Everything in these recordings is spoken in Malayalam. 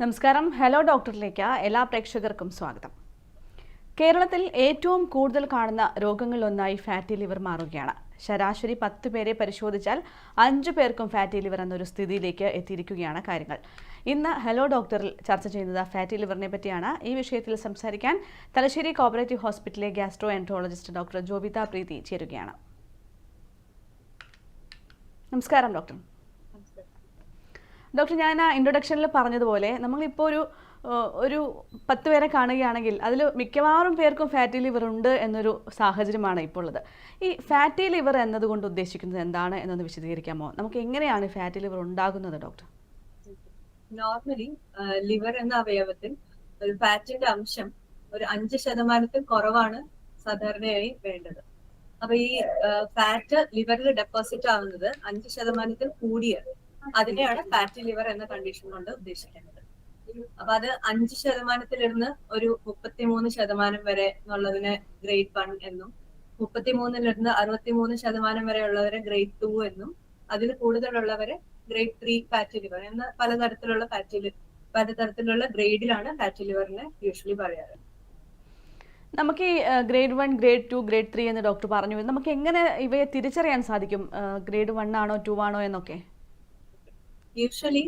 നമസ്കാരം. ഹലോ ഡോക്ടറിലേക്ക് എല്ലാ പ്രേക്ഷകർക്കും സ്വാഗതം. കേരളത്തിൽ ഏറ്റവും കൂടുതൽ കാണുന്ന രോഗങ്ങളിലൊന്നായി ഫാറ്റി ലിവർ മാറുകയാണ്. ശരാശരി പത്ത് പേരെ പരിശോധിച്ചാൽ അഞ്ചു പേർക്കും ഫാറ്റി ലിവർ എന്നൊരു സ്ഥിതിയിലേക്ക് എത്തിയിരിക്കുകയാണ് കാര്യങ്ങൾ. ഇന്ന് ഹലോ ഡോക്ടറിൽ ചർച്ച ചെയ്യുന്നത് ഫാറ്റി ലിവറിനെ പറ്റിയാണ്. ഈ വിഷയത്തിൽ സംസാരിക്കാൻ തലശ്ശേരി കോപ്പറേറ്റീവ് ഹോസ്പിറ്റലിലെ gastroenterologist doctor Jobitha Preethi ചേരുകയാണ്. നമസ്കാരം ഡോക്ടർ. ഡോക്ടർ ഞാൻ ആ ഇൻട്രൊഡക്ഷനിൽ പറഞ്ഞതുപോലെ നമ്മളിപ്പോൾ ഒരു ഒരു പത്ത് പേരെ കാണുകയാണെങ്കിൽ അതിൽ മിക്കവാറും പേർക്കും ഫാറ്റി ലിവർ ഉണ്ട് എന്നൊരു സാഹചര്യമാണ് ഇപ്പോൾ ഉള്ളത്. ഈ ഫാറ്റി ലിവർ എന്നതുകൊണ്ട് ഉദ്ദേശിക്കുന്നത് എന്താണ് എന്നൊന്ന് വിശദീകരിക്കാമോ? നമുക്ക് എങ്ങനെയാണ് ഫാറ്റി ലിവർ ഉണ്ടാകുന്നത് ഡോക്ടർ? നോർമലി ലിവർ എന്ന അവയവത്തിൽ ഒരു ഫാറ്റിന്റെ അംശം ഒരു അഞ്ച് ശതമാനത്തിൽ കുറവാണ് സാധാരണയായി വേണ്ടത്. അപ്പൊ ഈ ഫാറ്റ് ലിവറിൽ ഡെപ്പോസിറ്റ് ആവുന്നത് അഞ്ച് ശതമാനത്തിൽ കൂടിയ അതിനെയാണ് ഫാറ്റി ലിവർ എന്ന കണ്ടീഷൻ കൊണ്ട് ഉദ്ദേശിക്കുന്നത്. അപ്പൊ അത് അഞ്ച് ശതമാനത്തിലിരുന്ന് ഒരു മുപ്പത്തിമൂന്ന് ശതമാനം വരെ എന്നുള്ളതിനെ ഗ്രേഡ് വൺ എന്നും മുപ്പത്തിമൂന്നിലിരുന്ന് അറുപത്തിമൂന്ന് ശതമാനം വരെ ഉള്ളവരെ ഗ്രേഡ് ടു എന്നും അതിൽ കൂടുതലുള്ളവരെ ഗ്രേഡ് ത്രീ ഫാറ്റി ലിവർ എന്ന പലതരത്തിലുള്ള ഫാറ്റി പലതരത്തിലുള്ള ഗ്രേഡിലാണ് ഫാറ്റി ലിവറിനെ യൂഷ്വലി പറയാറ്. നമുക്ക് ഈ grade one grade two grade three എന്ന് ഡോക്ടർ പറഞ്ഞു. നമുക്ക് എങ്ങനെ ഇവയെ തിരിച്ചറിയാൻ സാധിക്കും? ഗ്രേഡ് വൺ ആണോ ടു ആണോ എന്നൊക്കെ? യൂഷ്വലി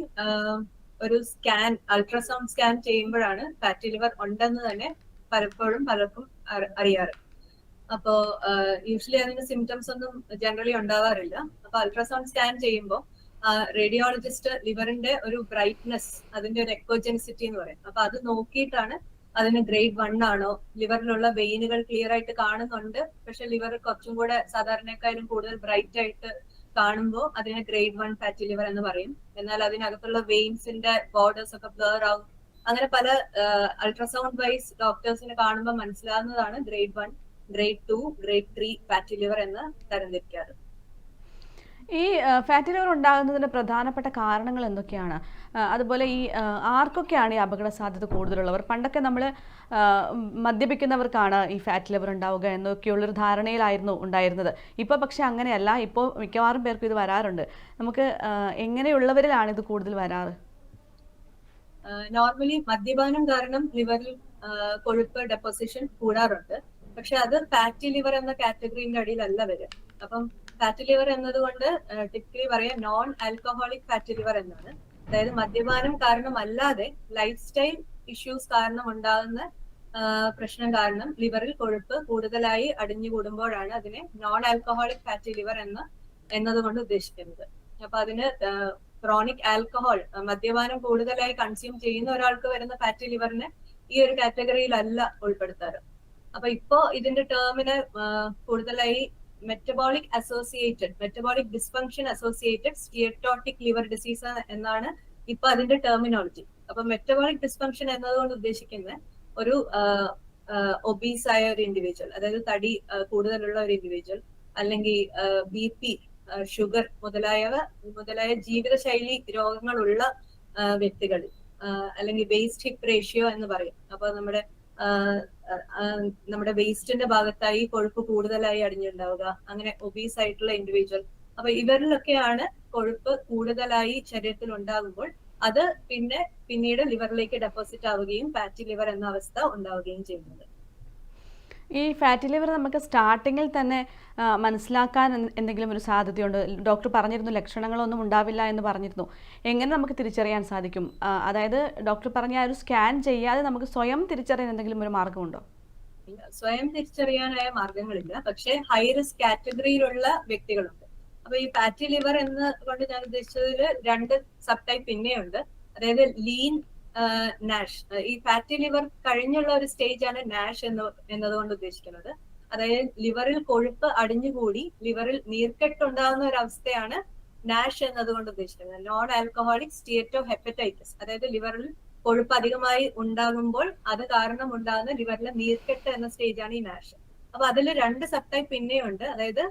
ഒരു സ്കാൻ അൾട്രാസൗണ്ട് സ്കാൻ ചെയ്യുമ്പോഴാണ് ഫാറ്റി ലിവർ ഉണ്ടെന്ന് തന്നെ പലപ്പോഴും പലർക്കും അറിയാറ്. അപ്പോ യൂഷ്വലി അതിന്റെ സിംറ്റംസ് ഒന്നും ജനറലി ഉണ്ടാവാറില്ല. അപ്പൊ അൾട്രാസൗണ്ട് സ്കാൻ ചെയ്യുമ്പോൾ റേഡിയോളജിസ്റ്റ് ലിവറിന്റെ ഒരു ബ്രൈറ്റ്നെസ് അതിന്റെ ഒരു എക്കോജെൻസിറ്റി എന്ന് പറയും. അപ്പൊ അത് നോക്കിയിട്ടാണ് അതിന് ഗ്രേഡ് വൺ ആണോ ലിവറിലുള്ള വെയിനുകൾ ക്ലിയർ ആയിട്ട് കാണുന്നുണ്ട്. പക്ഷെ ലിവർ കുറച്ചും കൂടെ സാധാരണക്കാരും കൂടുതൽ ബ്രൈറ്റ് ആയിട്ട് കാണുമ്പോൾ അതിനെ ഗ്രേഡ് വൺ ഫാറ്റി ലിവർ എന്ന് പറയും. എന്നാൽ അതിനകത്തുള്ള വെയിൻസിന്റെ ബോർഡേഴ്സ് ഒക്കെ ബ്ലർ ആവും. അങ്ങനെ പല അൾട്രാസൗണ്ട് വൈസ് ഡോക്ടേഴ്സിനെ കാണുമ്പോൾ മനസ്സിലാവുന്നതാണ് grade one grade two grade three fatty liver എന്ന് തരംതിരിക്കാറ്. ഈ ഫാറ്റി ലിവർ ഉണ്ടാകുന്നതിന് പ്രധാനപ്പെട്ട കാരണങ്ങൾ എന്തൊക്കെയാണ്? അതുപോലെ ഈ ആർക്കൊക്കെയാണ് ഈ അപകട സാധ്യത കൂടുതലുള്ളവർ? പണ്ടൊക്കെ നമ്മൾ മദ്യപിക്കുന്നവർക്കാണ് ഈ ഫാറ്റ് ലിവർ ഉണ്ടാവുക എന്നൊക്കെയുള്ളൊരു ധാരണയിലായിരുന്നു ഉണ്ടായിരുന്നത്. ഇപ്പോൾ പക്ഷേ അങ്ങനെയല്ല. ഇപ്പോൾ മിക്കവാറും പേർക്കും ഇത് വരാറുണ്ട്. നമുക്ക് എങ്ങനെയുള്ളവരിലാണ് ഇത് കൂടുതൽ വരാറ്? നോർമലി മദ്യപാനം കാരണം ലിവറിൽ കൊഴുപ്പ് ഡെപ്പോസിഷൻ കൂടാറുണ്ട്. പക്ഷെ അത് ഫാറ്റി ലിവർ എന്ന കാറ്റഗറിന്റെ അടിയിലല്ല വരിക. അപ്പം ഫാറ്റി ലിവർ എന്നതുകൊണ്ട് ടിപ്പിക്കലി പറയാം നോൺ ആൽക്കഹോളിക് ഫാറ്റ് ലിവർ എന്നാണ്. അതായത് മദ്യപാനം കാരണമല്ലാതെ ലൈഫ് സ്റ്റൈൽ ഇഷ്യൂസ് കാരണം ഉണ്ടാകുന്ന പ്രശ്നം കാരണം ലിവറിൽ കൊഴുപ്പ് കൂടുതലായി അടിഞ്ഞുകൂടുമ്പോഴാണ് അതിനെ നോൺ ആൽക്കഹോളിക് ഫാറ്റി ലിവർ എന്ന് എന്നതുകൊണ്ട് ഉദ്ദേശിക്കുന്നത്. അപ്പൊ അതിന് ക്രോണിക് ആൽക്കഹോൾ മദ്യപാനം കൂടുതലായി കൺസ്യൂം ചെയ്യുന്ന ഒരാൾക്ക് വരുന്ന ഫാറ്റി ലിവറിനെ ഈ ഒരു കാറ്റഗറിയിലല്ല ഉൾപ്പെടുത്താറ്. അപ്പൊ ഇപ്പോ ഇതിന്റെ ടേമിന് കൂടുതലായി metabolic associated metabolic dysfunction associated steatotic liver disease എന്നാണ് ഇപ്പൊ അതിന്റെ ടെർമിനോളജി അപ്പൊ മെറ്റബോളിക് ഡിസ്ഫങ്ഷൻ എന്നതുകൊണ്ട് ഉദ്ദേശിക്കുന്നത് ഒരു ഒബീസ് ആയ ഒരു ഇൻഡിവിജ്വൽ അതായത് തടി കൂടുതലുള്ള ഒരു ഇൻഡിവിജ്വൽ അല്ലെങ്കിൽ ബി പി ഷുഗർ മുതലായവ മുതലായ ജീവിതശൈലി രോഗങ്ങളുള്ള വ്യക്തികൾ അല്ലെങ്കിൽ വേസ്റ്റ് ഹിപ്പ് റേഷ്യോ എന്ന് പറയും. അപ്പൊ നമ്മുടെ നമ്മുടെ വേസ്റ്റിന്റെ ഭാഗത്തായി കൊഴുപ്പ് കൂടുതലായി അടിഞ്ഞുണ്ടാവുക. അങ്ങനെ ഒബീസ് ആയിട്ടുള്ള ഇൻഡിവിജ്വൽ അപ്പൊ ഇവരിലൊക്കെയാണ് കൊഴുപ്പ് കൂടുതലായി ശരീരത്തിൽ ഉണ്ടാകുമ്പോൾ അത് പിന്നെ പിന്നീട് ലിവറിലേക്ക് ഡെപ്പോസിറ്റ് ആവുകയും ഫാറ്റി ലിവർ എന്ന അവസ്ഥ ഉണ്ടാവുകയും ചെയ്യുന്നത്. ഈ ഫാറ്റി ലിവർ നമുക്ക് സ്റ്റാർട്ടിങ്ങിൽ തന്നെ മനസ്സിലാക്കാൻ എന്തെങ്കിലും ഒരു സാധ്യതയുണ്ട്. ഡോക്ടർ പറഞ്ഞിരുന്നു ലക്ഷണങ്ങളൊന്നും ഉണ്ടാവില്ല എന്ന് പറഞ്ഞിരുന്നു. എങ്ങനെ നമുക്ക് തിരിച്ചറിയാൻ സാധിക്കും? അതായത് ഡോക്ടർ പറഞ്ഞ ആ ഒരു സ്കാൻ ചെയ്യാതെ നമുക്ക് സ്വയം തിരിച്ചറിയാൻ എന്തെങ്കിലും ഒരു മാർഗമുണ്ടോ? സ്വയം തിരിച്ചറിയാനായ മാർഗങ്ങളില്ല. പക്ഷേ ഹൈ റിസ്ക് കാറ്റഗറിയിലുള്ള വ്യക്തികളുണ്ട്. അപ്പൊ ഈ ഫാറ്റി ലിവർ എന്ന് കൊണ്ട് ഞാൻ ഉദ്ദേശിച്ചതിൽ രണ്ട് സബ് ടൈപ്പ് പിന്നെയുണ്ട്. അതായത് ലീൻ നാഷ് ഈ ഫാറ്റി ലിവർ കഴിഞ്ഞുള്ള ഒരു സ്റ്റേജ് ആണ് നാഷ് എന്ന് എന്നതുകൊണ്ട് ഉദ്ദേശിക്കുന്നത്. അതായത് ലിവറിൽ കൊഴുപ്പ് അടിഞ്ഞുകൂടി ലിവറിൽ നീർക്കെട്ട് ഉണ്ടാകുന്ന ഒരു അവസ്ഥയാണ് നാഷ് എന്നതുകൊണ്ട് ഉദ്ദേശിക്കുന്നത്. നോൺ ആൽക്കഹോളിക് സ്റ്റിയറ്റോ ഹെപ്പറ്റൈറ്റിസ് അതായത് ലിവറിൽ കൊഴുപ്പ് അധികമായി ഉണ്ടാകുമ്പോൾ അത് കാരണം ഉണ്ടാകുന്ന ലിവറിലെ നീർക്കെട്ട് എന്ന സ്റ്റേജാണ് ഈ നാഷ് അപ്പൊ അതിൽ രണ്ട് സബ് പിന്നെയുണ്ട്. അതായത്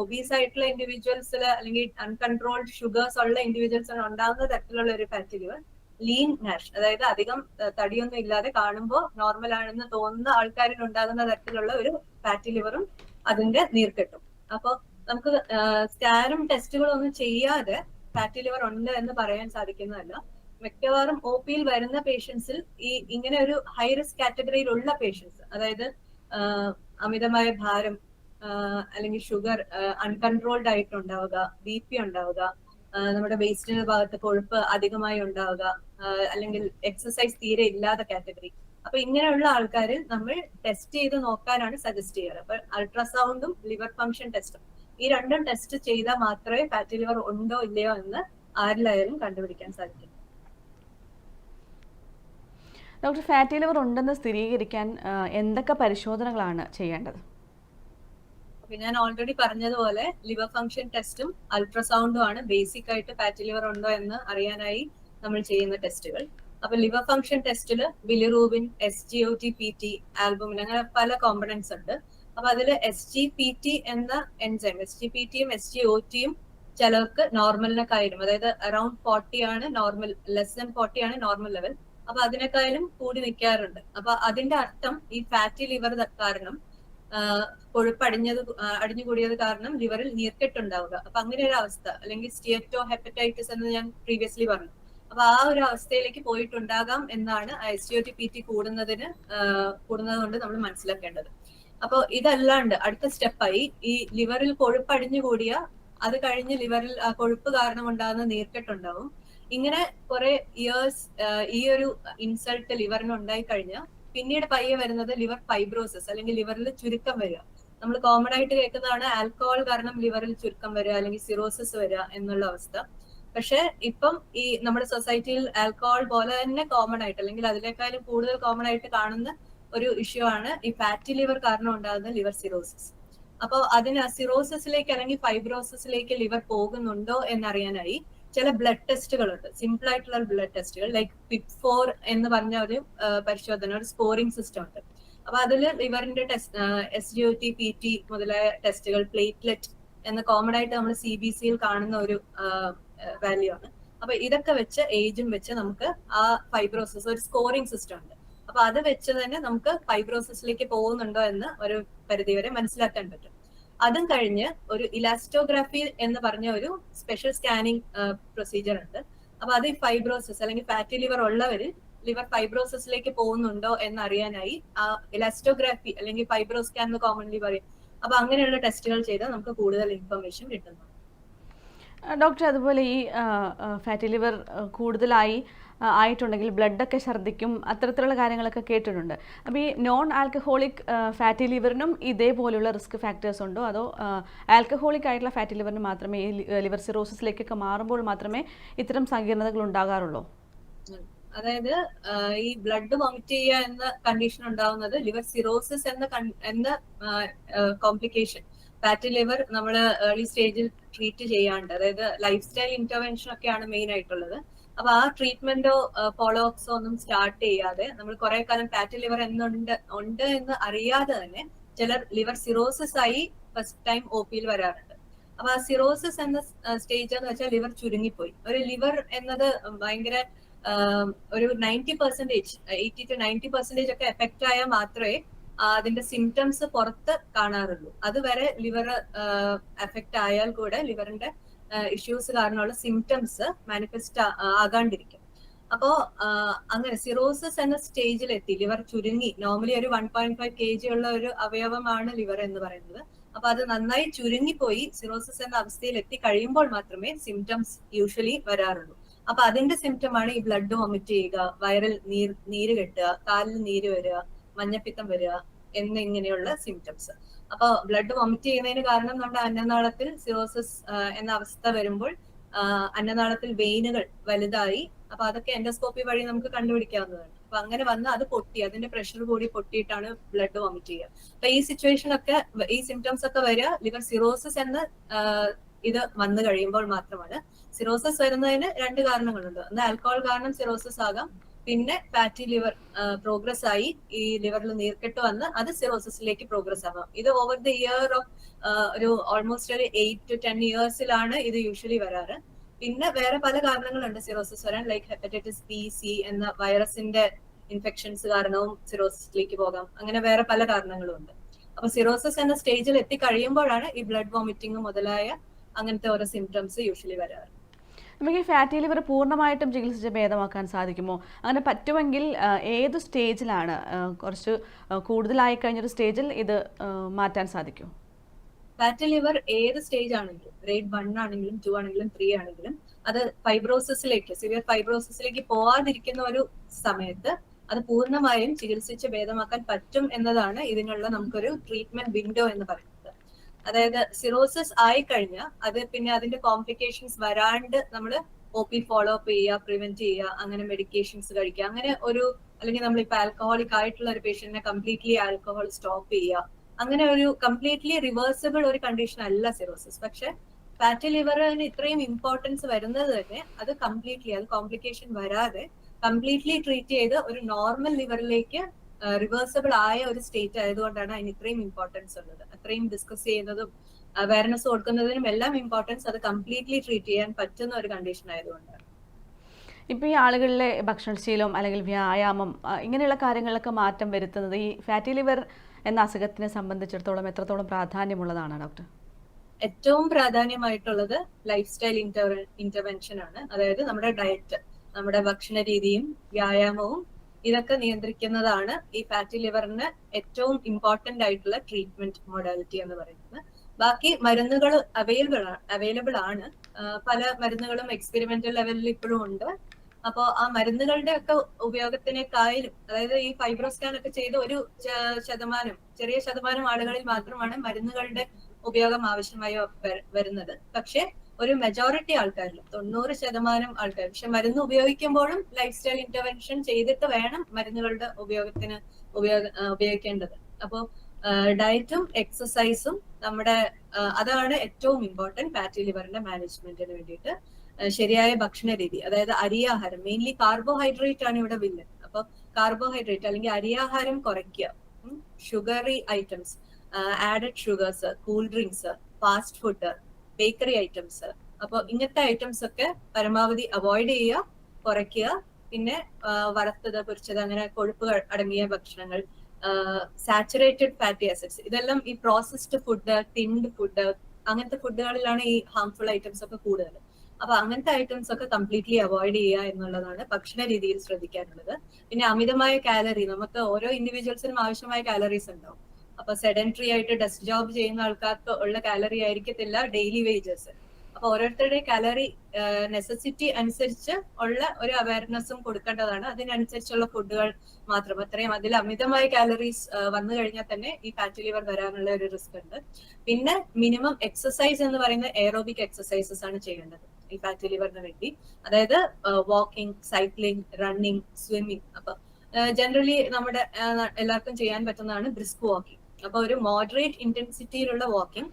ഒബീസ് ആയിട്ടുള്ള ഇൻഡിവിജ്വൽസിൽ അല്ലെങ്കിൽ അൺകൺട്രോൾഡ് ഷുഗേഴ്സ് ഉള്ള ഇൻഡിവിജ്വൽസിന് ഉണ്ടാകുന്ന തരത്തിലുള്ള ഒരു ഫാറ്റി ലിവർ ലീൻ നാഷ് അതായത് അധികം തടിയൊന്നും ഇല്ലാതെ കാണുമ്പോൾ നോർമൽ ആണെന്ന് തോന്നുന്ന ആൾക്കാരിൽ ഉണ്ടാകുന്ന തരത്തിലുള്ള ഒരു ഫാറ്റി ലിവറും അതിന്റെ നീർക്കെട്ടും. അപ്പോൾ നമുക്ക് സ്കാനും ടെസ്റ്റുകളും ഒന്നും ചെയ്യാതെ ഫാറ്റി ലിവർ ഉണ്ട് എന്ന് പറയാൻ സാധിക്കുന്നതല്ല. മിക്കവാറും ഒ പിയിൽ വരുന്ന പേഷ്യൻസിൽ ഈ ഇങ്ങനെ ഒരു ഹൈ റിസ്ക് കാറ്റഗറിയിലുള്ള പേഷ്യൻസ് അതായത് അമിതമായ ഭാരം അല്ലെങ്കിൽ ഷുഗർ അൺകൺട്രോൾഡ് ആയിട്ട് ഉണ്ടാവുക ബി പി ഉണ്ടാവുക നമ്മുടെ വേസ്റ്റിന്റെ ഭാഗത്ത് കൊഴുപ്പ് അധികമായി ഉണ്ടാവുക അല്ലെങ്കിൽ എക്സസൈസ് തീരെ ഇല്ലാത്ത കാറ്റഗറി അപ്പൊ ഇങ്ങനെയുള്ള ആൾക്കാർ നമ്മൾ ടെസ്റ്റ് ചെയ്ത് നോക്കാനാണ് സജസ്റ്റ് ചെയ്യാറ്. അപ്പൊ അൾട്രാസൗണ്ടും ലിവർ ഫംഗ്ഷൻ ടെസ്റ്റും ഈ രണ്ടും ടെസ്റ്റ് ചെയ്താൽ മാത്രമേ ഫാറ്റി ലിവർ ഉണ്ടോ ഇല്ലയോ എന്ന് ആരിലായാലും കണ്ടുപിടിക്കാൻ സാധിക്കും. ഡോക്ടർ ഫാറ്റി ലിവർ ഉണ്ടെന്ന് സ്ഥിരീകരിക്കാൻ എന്തൊക്കെ പരിശോധനകളാണ് ചെയ്യേണ്ടത്? അപ്പൊ ഞാൻ ഓൾറെഡി പറഞ്ഞതുപോലെ ലിവർ ഫംഗ്ഷൻ ടെസ്റ്റും അൾട്രാസൗണ്ടും ആണ് ബേസിക് ആയിട്ട് ഫാറ്റ് ലിവർ ഉണ്ടോ എന്ന് അറിയാനായി നമ്മൾ ചെയ്യുന്ന ടെസ്റ്റുകൾ അപ്പൊ ലിവർ ഫംഗ്ഷൻ ടെസ്റ്റിൽ bilirubin S G O T P T albumin അങ്ങനെ പല കോമ്പണൻസ് ഉണ്ട്. അപ്പൊ അതിൽ എസ് ജി പി ടി എന്ന എൻസൈം എസ് ജി പി ടിയും എസ് ജി ഒ ടിയും ചിലർക്ക് നോർമലിനെക്കായാലും അതായത് അറൌണ്ട് ഫോർട്ടി ആണ് നോർമൽ ലെസ് ദൻ ഫോർട്ടി ആണ് നോർമൽ ലെവൽ അപ്പൊ അതിനേക്കാളും കൂടി നിൽക്കാറുണ്ട് അപ്പൊ അതിന്റെ അർത്ഥം ഈ ഫാറ്റി ലിവർ കാരണം ആഹ് കൊഴുപ്പ് അടിഞ്ഞത് ആഹ് അടിഞ്ഞുകൂടിയത് കാരണം ലിവറിൽ നീർക്കെട്ടുണ്ടാവുക. അപ്പൊ അങ്ങനെ ഒരു അവസ്ഥ. അല്ലെങ്കിൽ സ്റ്റിയറ്റോ ഹെപ്പറ്റൈറ്റിസ് എന്ന് ഞാൻ പ്രീവിയസ്ലി പറഞ്ഞു. അപ്പൊ ആ ഒരു അവസ്ഥയിലേക്ക് പോയിട്ടുണ്ടാകാം എന്നാണ് എസ് ടി പി ടി കൂടുന്നതിന് കൂടുന്നത് കൊണ്ട് നമ്മൾ മനസ്സിലാക്കേണ്ടത്. അപ്പൊ ഇതല്ലാണ്ട് അടുത്ത സ്റ്റെപ്പായി ഈ ലിവറിൽ കൊഴുപ്പ് അടിഞ്ഞുകൂടിയ അത് കഴിഞ്ഞ് ലിവറിൽ കൊഴുപ്പ് കാരണം ഉണ്ടാകുന്ന നീർക്കെട്ടുണ്ടാവും. ഇങ്ങനെ കുറെ ഇയേഴ്സ് ഈ ഒരു ഇൻസൾട്ട് ലിവറിന് ഉണ്ടായി കഴിഞ്ഞാൽ പിന്നീട് പയ്യെ വരുന്നത് ലിവർ ഫൈബ്രോസിസ് അല്ലെങ്കിൽ ലിവറിൽ ചുരുക്കം വരിക. നമ്മൾ കോമൺ ആയിട്ട് കേൾക്കുന്നതാണ് ആൽക്കഹോൾ കാരണം ലിവറിൽ ചുരുക്കം വരിക അല്ലെങ്കിൽ സിറോസിസ് വരിക എന്നുള്ള അവസ്ഥ. പക്ഷെ ഇപ്പം ഈ നമ്മുടെ സൊസൈറ്റിയിൽ ആൽക്കഹോൾ പോലെ തന്നെ കോമൺ ആയിട്ട് അല്ലെങ്കിൽ അതിനേക്കാളും കൂടുതൽ കോമൺ ആയിട്ട് കാണുന്ന ഒരു ഇഷ്യൂ ആണ് ഈ ഫാറ്റി ലിവർ കാരണം ഉണ്ടാകുന്ന ലിവർ സിറോസിസ് അപ്പോൾ അതിന് സിറോസിസിലേക്ക് അല്ലെങ്കിൽ ഫൈബ്രോസിസിലേക്ക് ലിവർ പോകുന്നുണ്ടോ എന്നറിയാനായി ചില ബ്ലഡ് ടെസ്റ്റുകളുണ്ട് സിമ്പിൾ ആയിട്ടുള്ള ബ്ലഡ് ടെസ്റ്റുകൾ ലൈക്ക് പിപ് ഫോർ എന്ന് പറഞ്ഞ ഒരു പരിശോധന ഒരു സ്കോറിംഗ് സിസ്റ്റം ഉണ്ട്. അപ്പൊ അതിൽ ലിവറിന്റെ test S G O T P T മുതലായ ടെസ്റ്റുകൾ പ്ലേറ്റ്ലെറ്റ് എന്ന് കോമൺ ആയിട്ട് നമ്മൾ സി ബി സിയിൽ കാണുന്ന ഒരു വാല്യൂ ആണ്. അപ്പൊ ഇതൊക്കെ വെച്ച് ഏജും വെച്ച് നമുക്ക് ആ ഫൈബ്രോസിസ് ഒരു സ്കോറിംഗ് സിസ്റ്റം ഉണ്ട്. അപ്പൊ അത് വെച്ച് തന്നെ നമുക്ക് ഫൈബ്രോസിസിലേക്ക് പോകുന്നുണ്ടോ എന്ന് ഒരു പരിധിവരെ മനസ്സിലാക്കാൻ പറ്റും. അതും കഴിഞ്ഞ് ഒരു ഇലാസ്റ്റോഗ്രാഫി എന്ന് പറഞ്ഞ ഒരു സ്പെഷ്യൽ സ്കാനിങ് പ്രൊസീജിയർ ഉണ്ട്. അപ്പൊ അത് ഫൈബ്രോസിസ് അല്ലെങ്കിൽ ഫാറ്റി ലിവർ ഉള്ളവർ ലിവർ ഫൈബ്രോസിസിലേക്ക് പോകുന്നുണ്ടോ എന്ന് അറിയാനായി ആ ഇലാസ്റ്റോഗ്രാഫി അല്ലെങ്കിൽ ഫൈബ്രോ സ്കാൻ എന്ന് കോമൺലി പറയും. അപ്പൊ അങ്ങനെയുള്ള ടെസ്റ്റുകൾ ചെയ്താൽ നമുക്ക് കൂടുതൽ ഇൻഫർമേഷൻ കിട്ടുന്നു ഡോക്ടർ അതുപോലെ ഈ ഫാറ്റി ലിവർ കൂടുതലായി ആയിട്ടുണ്ടെങ്കിൽ ബ്ലഡൊക്കെ ഛർദ്ദിക്കും അത്തരത്തിലുള്ള കാര്യങ്ങളൊക്കെ കേട്ടിട്ടുണ്ട്. അപ്പോൾ ഈ നോൺ ആൽക്കഹോളിക് ഫാറ്റി ലിവറിനും ഇതേപോലെയുള്ള റിസ്ക് ഫാക്ടേഴ്സ് ഉണ്ടോ? അതോ ആൽക്കഹോളിക് ആയിട്ടുള്ള ഫാറ്റി ലിവറിന് മാത്രമേ ഈ ലിവർ സിറോസിസിലേക്കൊക്കെ മാറുമ്പോൾ മാത്രമേ ഇത്തരം സങ്കീർണതകൾ ഉണ്ടാകാറുള്ളൂ? അതായത് ഈ ബ്ലഡ് വോമിറ്റ് ചെയ്യുക എന്ന കണ്ടീഷൻ ഉണ്ടാവുന്നത് ലിവർ സിറോസിസ് എന്ന എന്ന കോംപ്ലിക്കേഷൻ ഫാറ്റി ലിവർ നമ്മൾ ഏർലി സ്റ്റേജിൽ ട്രീറ്റ് ചെയ്യാണ്ട് അതായത് ലൈഫ് സ്റ്റൈൽ ഇന്റർവെൻഷൻ ഒക്കെയാണ് മെയിൻ ആയിട്ടുള്ളത്. അപ്പൊ ആ ട്രീറ്റ്മെന്റോ ഫോളോ അപ്സോ ഒന്നും സ്റ്റാർട്ട് ചെയ്യാതെ നമ്മൾ കുറെ കാലം ഫാറ്റി ലിവർ എന്നുണ്ട് ഉണ്ട് എന്ന് അറിയാതെ തന്നെ ചിലർ ലിവർ സിറോസിസ് ആയി ഫസ്റ്റ് ടൈം ഒ പിയിൽ വരാറുണ്ട്. അപ്പൊ ആ സിറോസിസ് എന്ന സ്റ്റേജ് എന്ന് വെച്ചാൽ ലിവർ ചുരുങ്ങിപ്പോയി. ഒരു ലിവർ എന്നത് ഭയങ്കര ഒരു ninety percentage eighty to ninety percentage ഒക്കെ എഫക്റ്റ് ആയാൽ മാത്രമേ അതിന്റെ സിംറ്റംസ് പുറത്ത് കാണാറുള്ളൂ. അതുവരെ ലിവർ എഫക്റ്റ് ആയാൽ കൂടെ ലിവറിന്റെ ഇഷ്യൂസ് കാരണമുള്ള സിംറ്റംസ് മാനിഫെസ്റ്റ് ആകാണ്ടിരിക്കും. അപ്പോ അങ്ങനെ സിറോസിസ് എന്ന സ്റ്റേജിൽ എത്തി ലിവർ ചുരുങ്ങി. നോർമലി ഒരു one point five K G ഉള്ള ഒരു അവയവമാണ് ലിവർ എന്ന് പറയുന്നത്. അപ്പൊ അത് നന്നായി ചുരുങ്ങിപ്പോയി സിറോസിസ് എന്ന അവസ്ഥയിൽ എത്തി കഴിയുമ്പോൾ മാത്രമേ സിംറ്റംസ് യൂഷ്വലി വരാറുള്ളൂ. അപ്പൊ അതിന്റെ സിംറ്റം ആണ് ഈ ബ്ലഡ് വൊമിറ്റ് ചെയ്യുക വയറിൽ നീർ നീര് കെട്ടുക കാലിൽ നീര് വരിക മഞ്ഞപ്പിത്തം വരിക എന്നിങ്ങനെയുള്ള സിംറ്റംസ് അപ്പൊ ബ്ലഡ് വൊമിറ്റ് ചെയ്യുന്നതിന് കാരണം നമ്മുടെ അന്നനാളത്തിൽ സിറോസിസ് എന്ന അവസ്ഥ വരുമ്പോൾ അന്നനാളത്തിൽ വെയിനുകൾ വലുതായി. അപ്പൊ അതൊക്കെ എൻഡോസ്കോപ്പി വഴി നമുക്ക് കണ്ടുപിടിക്കാവുന്നതാണ്. അപ്പൊ അങ്ങനെ വന്ന് അത് പൊട്ടി അതിന്റെ പ്രഷർ കൂടി പൊട്ടിയിട്ടാണ് ബ്ലഡ് വോമിറ്റ് ചെയ്യുക. അപ്പൊ ഈ സിറ്റുവേഷൻ ഒക്കെ ഈ സിംറ്റംസ് ഒക്കെ വരിക ലിവർ സിറോസിസ് എന്ന ഇത് വന്നു കഴിയുമ്പോൾ മാത്രമാണ്. സിറോസിസ് വരുന്നതിന് രണ്ട് കാരണങ്ങളുണ്ട്. ഒന്ന് ആൽക്കഹോൾ കാരണം സിറോസിസ് ആകാം. പിന്നെ ഫാറ്റി ലിവർ പ്രോഗ്രസ് ആയി ഈ ലിവറിൽ നീർക്കെട്ട് വന്ന് അത് സിറോസിസിലേക്ക് പ്രോഗ്രസ് ആവാം. ഇത് ഓവർ ദി ഇയർ ഓഫ് ഒരു ഓൾമോസ്റ്റ് ഒരു എയ്റ്റ് ടു ടെൻ ഇയേഴ്സിലാണ് ഇത് യൂഷ്വലി വരാറ്. പിന്നെ വേറെ പല കാരണങ്ങളുണ്ട് സിറോസിസ് വരാൻ ലൈക്ക് ഹെപ്പറ്റൈറ്റിസ് ബി സി എന്ന വൈറസിന്റെ ഇൻഫെക്ഷൻസ് കാരണവും സിറോസിസിലേക്ക് പോകാം. അങ്ങനെ വേറെ പല കാരണങ്ങളും ഉണ്ട് അപ്പൊ സിറോസിസ് എന്ന സ്റ്റേജിൽ എത്തി കഴിയുമ്പോഴാണ് ഈ ബ്ലഡ് വോമിറ്റിംഗ് മുതലായ അങ്ങനത്തെ ഓരോ സിംറ്റംസ് യൂഷ്വലി വരാറ്. നമുക്ക് ഈ ഫാറ്റി ലിവർ പൂർണമായിട്ടും ചികിത്സിച്ച് ഭേദമാക്കാൻ സാധിക്കുമോ? അങ്ങനെ പറ്റുമെങ്കിൽ ഏത് സ്റ്റേജിലാണ് കുറച്ച് കൂടുതലായി കഴിഞ്ഞൊരു സ്റ്റേജിൽ ഇത് മാറ്റാൻ സാധിക്കും? ഫാറ്റി ലിവർ ഏത് സ്റ്റേജ് ആണെങ്കിലും ഗ്രേഡ് വൺ ആണെങ്കിലും ടു ആണെങ്കിലും ത്രീ ആണെങ്കിലും അത് ഫൈബ്രോസിസിലേക്ക് സിവിയർ ഫൈബ്രോസിസിലേക്ക് പോവാതിരിക്കുന്ന ഒരു സമയത്ത് അത് പൂർണമായും ചികിത്സിച്ച് ഭേദമാക്കാൻ പറ്റും എന്നതാണ് ഇതിനുള്ള നമുക്കൊരു ട്രീറ്റ്മെന്റ് വിൻഡോ എന്ന് പറയുന്നത്. അതായത് സിറോസിസ് ആയി കഴിഞ്ഞാൽ അത് പിന്നെ അതിന്റെ കോംപ്ലിക്കേഷൻസ് വരാണ്ട് നമ്മൾ ഒ പി ഫോളോ അപ്പ് ചെയ്യുക പ്രിവെന്റ് ചെയ്യുക അങ്ങനെ മെഡിക്കേഷൻസ് കഴിക്കുക. അങ്ങനെ ഒരു അല്ലെങ്കിൽ നമ്മൾ ഇപ്പൊ ആൽക്കഹോളിക് ആയിട്ടുള്ള ഒരു പേഷ്യന്റിനെ കംപ്ലീറ്റ്ലി ആൽക്കഹോൾ സ്റ്റോപ്പ് ചെയ്യുക. അങ്ങനെ ഒരു കംപ്ലീറ്റ്ലി റിവേഴ്സിബിൾ ഒരു കണ്ടീഷൻ അല്ല സിറോസിസ് പക്ഷെ ഫാറ്റി ലിവറിന് ഇത്രയും ഇമ്പോർട്ടൻസ് വരുന്നത് തന്നെ അത് കംപ്ലീറ്റ്ലി അത് കോംപ്ലിക്കേഷൻ വരാതെ കംപ്ലീറ്റ്ലി ട്രീറ്റ് ചെയ്ത് ഒരു നോർമൽ ലിവറിലേക്ക് റിവേഴ്സിബിൾ ആയ ഒരു സ്റ്റേറ്റ് ആയതുകൊണ്ടാണ് അതിന് ഇത്രയും ഇമ്പോർട്ടൻസ് ഉള്ളത്. അത്രയും ഡിസ്കസ് ചെയ്യുന്നതും അവയർനെസ് കൊടുക്കുന്നതിനും എല്ലാം ഇമ്പോർട്ടൻസ് അത് കംപ്ലീറ്റ്ലി ട്രീറ്റ് ചെയ്യാൻ പറ്റുന്ന ഒരു കണ്ടീഷൻ ആയതുകൊണ്ടാണ്. ഇപ്പോൾ ഈ ആളുകളിലെ ഭക്ഷണശീലം അല്ലെങ്കിൽ വ്യായാമം ഇങ്ങനെയുള്ള കാര്യങ്ങളൊക്കെ മാറ്റം വരുത്തുന്നത് ഈ ഫാറ്റി ലിവർ എന്ന അസുഖത്തിനെ സംബന്ധിച്ചിടത്തോളം എത്രത്തോളം പ്രാധാന്യമുള്ളതാണ് ഡോക്ടർ ഏറ്റവും പ്രാധാന്യമായിട്ടുള്ളത് ലൈഫ് സ്റ്റൈൽ ഇന്റർ ഇന്റർവെൻഷൻ ആണ്. അതായത് നമ്മുടെ ഡയറ്റ് നമ്മുടെ ഭക്ഷണ രീതിയും വ്യായാമവും ഇതൊക്കെ നിയന്ത്രിക്കുന്നതാണ് ഈ ഫാറ്റി ലിവറിന് ഏറ്റവും ഇമ്പോർട്ടന്റ് ആയിട്ടുള്ള ട്രീറ്റ്മെന്റ് മോഡാലിറ്റി എന്ന് പറയുന്നത്. ബാക്കി മരുന്നുകൾ അവൈലബിൾ അവൈലബിൾ ആണ്. പല മരുന്നുകളും എക്സ്പെരിമെന്റൽ ലെവലിൽ ഇപ്പോഴും ഉണ്ട്. അപ്പോ ആ മരുന്നുകളുടെ ഒക്കെ ഉപയോഗത്തിനേക്കായാലും അതായത് ഈ ഫൈബ്രോ സ്കാൻ ഒക്കെ ചെയ്ത ഒരു ശതമാനം ചെറിയ ശതമാനം ആളുകളിൽ മാത്രമാണ് മരുന്നുകളുടെ ഉപയോഗം ആവശ്യമായി വരുന്നത്. പക്ഷെ ഒരു മെജോറിറ്റി ആൾക്കാരിൽ തൊണ്ണൂറ് ശതമാനം ആൾക്കാർ പക്ഷെ മരുന്ന് ഉപയോഗിക്കുമ്പോഴും ലൈഫ് സ്റ്റൈൽ ഇന്റർവെൻഷൻ ചെയ്തിട്ട് വേണം മരുന്നുകളുടെ ഉപയോഗത്തിന് ഉപയോഗ ഉപയോഗിക്കേണ്ടത്. അപ്പോൾ ഡയറ്റും എക്സസൈസും നമ്മുടെ അതാണ് ഏറ്റവും ഇമ്പോർട്ടന്റ് ഫാറ്റി ലിവറിന്റെ മാനേജ്മെന്റിന് വേണ്ടിയിട്ട് ശരിയായ ഭക്ഷണ രീതി. അതായത് അരിയാഹാരം മെയിൻലി കാർബോഹൈഡ്രേറ്റ് ആണ് ഇവിടെ വില്ലൻ അപ്പൊ കാർബോഹൈഡ്രേറ്റ് അല്ലെങ്കിൽ അരിയാഹാരം കുറയ്ക്കുക. Sugary items added sugars cool drinks fast food bakery items അപ്പൊ ഇങ്ങനത്തെ ഐറ്റംസ് ഒക്കെ പരമാവധി അവോയ്ഡ് ചെയ്യുക കുറയ്ക്കുക. പിന്നെ വറുത്തത് പൊരിച്ചത് അങ്ങനെ കൊഴുപ്പ് അടങ്ങിയ ഭക്ഷണങ്ങൾ സാച്ചുറേറ്റഡ് ഫാറ്റി ആസിഡ്സ് ഇതെല്ലാം ഈ പ്രോസസ്ഡ് ഫുഡ് തിൻഡ് ഫുഡ് അങ്ങനത്തെ ഫുഡുകളിലാണ് ഈ ഹാംഫുൾ ഐറ്റംസ് ഒക്കെ കൂടുതൽ. അപ്പൊ അങ്ങനത്തെ ഐറ്റംസ് ഒക്കെ കംപ്ലീറ്റ്ലി അവോയ്ഡ് ചെയ്യുക എന്നുള്ളതാണ് ഭക്ഷണ രീതിയിൽ ശ്രദ്ധിക്കാനുള്ളത്. പിന്നെ അമിതമായ കാലറി നമുക്ക് ഓരോ ഇൻഡിവിജ്വൽസിനും ആവശ്യമായ കാലറീസ് ഉണ്ടാവും അപ്പൊ സെഡൻട്രി ആയിട്ട് ഡെസ്ക് ജോബ് ചെയ്യുന്ന ആൾക്കാർക്ക് ഉള്ള കാലറി ആയിരിക്കത്തില്ല ഡെയിലി വേജസ് അപ്പൊ ഓരോരുത്തരുടെ കാലറി നെസസിറ്റി അനുസരിച്ച് ഉള്ള ഒരു അവയർനെസ്സും കൊടുക്കേണ്ടതാണ്. അതിനനുസരിച്ചുള്ള ഫുഡുകൾ മാത്രം. അത്രയും അതിൽ അമിതമായ കാലറീസ് വന്നു കഴിഞ്ഞാൽ തന്നെ ഈ ഫാറ്റ് ലിവർ വരാനുള്ള ഒരു റിസ്ക് ഉണ്ട്. പിന്നെ മിനിമം എക്സസൈസ് എന്ന് പറയുന്ന എയറോബിക് എക്സസൈസസ് ആണ് ചെയ്യേണ്ടത് ഈ ഫാറ്റ് ലിവറിന് വേണ്ടി. അതായത് വാക്കിംഗ് സൈക്ലിംഗ് റണ്ണിങ് സ്വിമ്മിങ് അപ്പൊ ജനറലി നമ്മുടെ എല്ലാവർക്കും ചെയ്യാൻ പറ്റുന്നതാണ് ബ്രിസ്ക് വാക്കിംഗ് അപ്പൊ ഒരു മോഡറേറ്റ് ഇന്റൻസിറ്റിയിലുള്ള വാക്കിംഗ്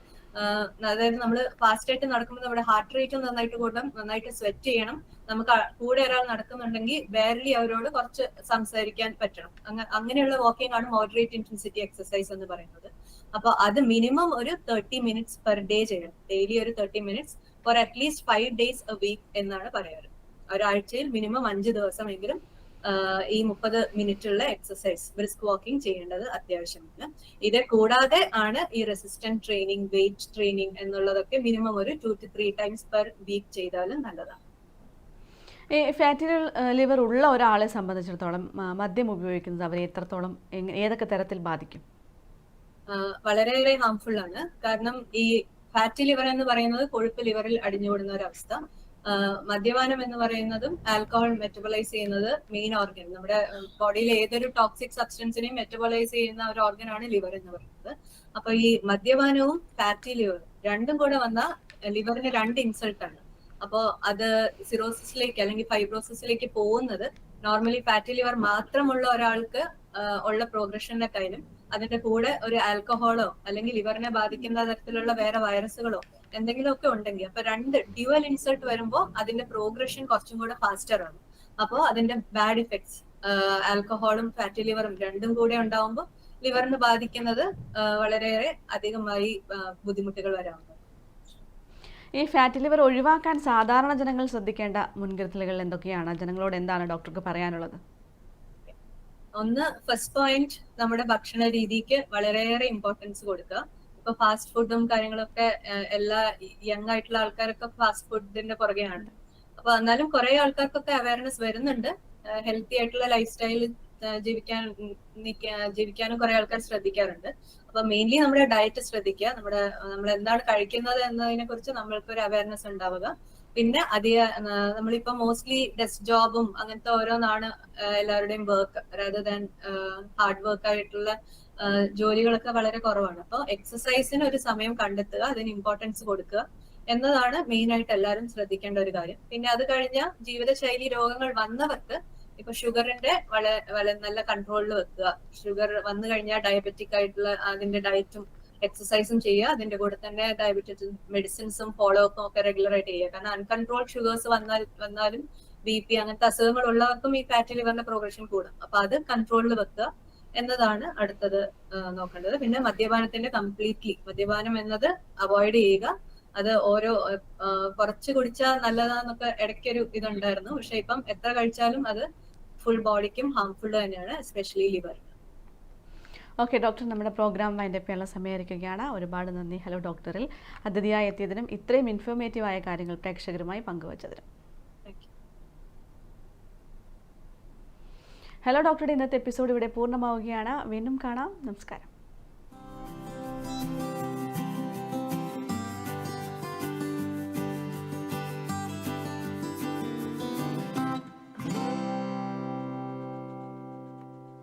അതായത് നമ്മൾ ഫാസ്റ്റ് ആയിട്ട് നടക്കുമ്പോൾ നമ്മുടെ ഹാർട്ട് റേറ്റ് നന്നായിട്ട് കൂടണം നന്നായിട്ട് സ്വെറ്റ് ചെയ്യണം. നമുക്ക് കൂടെ ഒരാൾ നടക്കുന്നുണ്ടെങ്കിൽ ബെയർലി അവരോട് കുറച്ച് സംസാരിക്കാൻ പറ്റണം. അങ്ങ- അങ്ങനെയുള്ള വാക്കിംഗ് ആണ് മോഡറേറ്റ് ഇന്റൻസിറ്റി എക്സസൈസ് എന്ന് പറയുന്നത്. അപ്പൊ അത് മിനിമം ഒരു തേർട്ടി മിനിറ്റ്സ് പെർ ഡേ ചെയ്യണം. ഡെയിലി ഒരു thirty minutes for at least five days a week എന്നാണ് പറയാറ്. ഒരാഴ്ചയിൽ മിനിമം അഞ്ച് ദിവസമെങ്കിലും ഈ മുപ്പത് മിനിറ്റുള്ള എക്സസൈസ് ബ്രിസ്ക് വാക്കിംഗ് ചെയ്യേണ്ടത് അത്യാവശ്യമാണ്. ഇത് കൂടാതെ ആണ് ഈ റെസിസ്റ്റന്റ് ട്രെയിനിങ് വെയിറ്റ് ട്രെയിനിങ് എന്നുള്ളതൊക്കെ മിനിമം ഒരു two two three times per week ചെയ്താലും നല്ലതാണ്. ഈ ഫാറ്റി ലിവർ ഉള്ള ഒരാളെ സംബന്ധിച്ചിടത്തോളം മദ്യം ഉപയോഗിക്കുന്നത് അവരെ എത്രത്തോളം ഏതൊക്കെ തരത്തിൽ ബാധിക്കും? വളരെയേറെ ഹാംഫുൾ ആണ്. കാരണം ഈ ഫാറ്റി ലിവർ എന്ന് പറയുന്നത് കൊഴുപ്പ് ലിവറിൽ അടിഞ്ഞുകൂടുന്ന ഒരു അവസ്ഥ മദ്യപാനം എന്ന് പറയുന്നതും ആൽക്കഹോൾ മെറ്റബോളൈസ് ചെയ്യുന്നത് മെയിൻ ഓർഗൻ നമ്മുടെ ബോഡിയിലെ ഏതൊരു ടോക്സിക് സബ്സ്റ്റൻസിനെയും മെറ്റബോളൈസ് ചെയ്യുന്ന ഒരു ഓർഗനാണ് ലിവർ എന്ന് പറയുന്നത്. അപ്പൊ ഈ മദ്യപാനവും ഫാറ്റി ലിവർ രണ്ടും കൂടെ വന്ന ലിവറിന് രണ്ട് ഇൻസൾട്ട് ആണ്. അപ്പോ അത് സിറോസിസിലേക്ക് അല്ലെങ്കിൽ ഫൈബ്രോസിസിലേക്ക് പോകുന്നത് നോർമലി ഫാറ്റി ലിവർ മാത്രമുള്ള ഒരാൾക്ക് ഉള്ള ഉള്ള പ്രോഗ്രഷനെക്കാളും അതിന്റെ കൂടെ ഒരു ആൽക്കഹോളോ അല്ലെങ്കിൽ ലിവറിനെ ബാധിക്കുന്ന തരത്തിലുള്ള വേറെ വൈറസുകളോ എന്തെങ്കിലും ഒക്കെ ഉണ്ടെങ്കിൽ അപ്പൊ രണ്ട് ഡ്യുവൽ ഇൻസൾട്ട് വരുമ്പോൾ അതിന്റെ പ്രോഗ്രഷൻ കുറച്ചും കൂടെ ഫാസ്റ്റർ ആണ്. അപ്പോൾ അതിന്റെ ബാഡ് ഇഫക്ട്സ് ആൽക്കഹോളും ഫാറ്റി ലിവറും രണ്ടും കൂടെ ഉണ്ടാവുമ്പോൾ ലിവറിന് ബാധിക്കുന്നത് വളരെയേറെ അധികമായി ബുദ്ധിമുട്ടുകൾ വരാവുന്നത് ഈ ഫാറ്റ് ലിവർ ഒഴിവാക്കാൻ സാധാരണ ജനങ്ങൾ ശ്രദ്ധിക്കേണ്ട മുൻകരുതലുകൾ എന്തൊക്കെയാണ്? ജനങ്ങളോട് എന്താണ് ഡോക്ടർക്ക് പറയാനുള്ളത്? ഒന്ന് ഫസ്റ്റ് പോയിന്റ് നമ്മുടെ ഭക്ഷണ രീതിക്ക് വളരെയേറെ ഇമ്പോർട്ടൻസ് കൊടുക്കുക. ഇപ്പൊ ഫാസ്റ്റ് ഫുഡും കാര്യങ്ങളൊക്കെ എല്ലാ യങ് ആയിട്ടുള്ള ആൾക്കാരൊക്കെ ഫാസ്റ്റ് ഫുഡിന്റെ പുറകെയാണ്. അപ്പൊ എന്നാലും കുറെ ആൾക്കാർക്കൊക്കെ അവയർനെസ് വരുന്നുണ്ട്. ഹെൽത്തി ആയിട്ടുള്ള ലൈഫ് സ്റ്റൈൽ ജീവിക്കാൻ ജീവിക്കാനും കുറെ ആൾക്കാർ ശ്രദ്ധിക്കാറുണ്ട്. അപ്പൊ മെയിൻലി നമ്മുടെ ഡയറ്റ് ശ്രദ്ധിക്കുക. നമ്മുടെ നമ്മൾ എന്താണ് കഴിക്കുന്നത് എന്നതിനെ കുറിച്ച് നമ്മൾക്ക് ഒരു അവയർനെസ് ഉണ്ടാവുക. പിന്നെ അധിക നമ്മളിപ്പോ മോസ്റ്റ്ലി ഡെസ്ക് ജോബും അങ്ങനത്തെ ഓരോന്നാണ് എല്ലാവരുടെയും വർക്ക് അതായത് ദാൻ ഹാർഡ് വർക്ക് ആയിട്ടുള്ള ജോലികളൊക്കെ വളരെ കുറവാണ്. അപ്പോൾ എക്സസൈസിന് ഒരു സമയം കണ്ടെത്തുക അതിന് ഇമ്പോർട്ടൻസ് കൊടുക്കുക എന്നതാണ് മെയിൻ ആയിട്ട് എല്ലാവരും ശ്രദ്ധിക്കേണ്ട ഒരു കാര്യം. പിന്നെ അത് കഴിഞ്ഞ ജീവിതശൈലി രോഗങ്ങൾ വന്നവർക്ക് ഇപ്പൊ ഷുഗറിന്റെ വളരെ നല്ല കൺട്രോളിൽ വെക്കുക. ഷുഗർ വന്നു കഴിഞ്ഞാൽ ഡയബറ്റിക് ആയിട്ടുള്ള അതിന്റെ ഡയറ്റും എക്സസൈസും ചെയ്യുക അതിന്റെ കൂടെ തന്നെ ഡയബറ്റിസ് മെഡിസിൻസും ഫോളോ അപ്പും ഒക്കെ റെഗുലർ ആയിട്ട് ചെയ്യുക. കാരണം അൺകൺട്രോൾ ഷുഗേഴ്സ് വന്നാൽ വന്നാലും ബി പി അങ്ങനത്തെ അസുഖങ്ങൾ ഉള്ളവർക്കും ഈ ഫാറ്റി ലിവറിന്റെ പ്രോഗ്രഷൻ കൂടും. അപ്പൊ അത് കൺട്രോളിൽ വെക്കുക എന്നതാണ് അടുത്തത് നോക്കേണ്ടത്. പിന്നെ മദ്യപാനത്തിന്റെ കംപ്ലീറ്റ്ലി മദ്യപാനം എന്നത് അവോയ്ഡ് ചെയ്യുക. അത് ഓരോ കുറച്ച് കുടിച്ചാൽ നല്ലതാന്നൊക്കെ ഇടയ്ക്കൊരു ഇതുണ്ടായിരുന്നു. പക്ഷെ ഇപ്പം എത്ര കഴിച്ചാലും അത് ഫുൾ ബോഡിക്കും ഹാംഫുൾ തന്നെയാണ് എസ്പെഷ്യലി ലിവർ ഓക്കെ ഡോക്ടർ നമ്മുടെ പ്രോഗ്രാം വൈൻഡപ്പ് ചെയ്യാനുള്ള സമയമായിരിക്കുകയാണ്. ഒരുപാട് നന്ദി. ഹലോ ഡോക്ടറിൽ അതിഥിയായി എത്തിയതിനും ഇത്രയും ഇൻഫോർമേറ്റീവായ കാര്യങ്ങൾ പ്രേക്ഷകരുമായി പങ്കുവച്ചതിനും. ഹലോ ഡോക്ടറുടെ ഇന്നത്തെ എപ്പിസോഡ് ഇവിടെ പൂർണമാവുകയാണ്. വീണ്ടും കാണാം. നമസ്കാരം.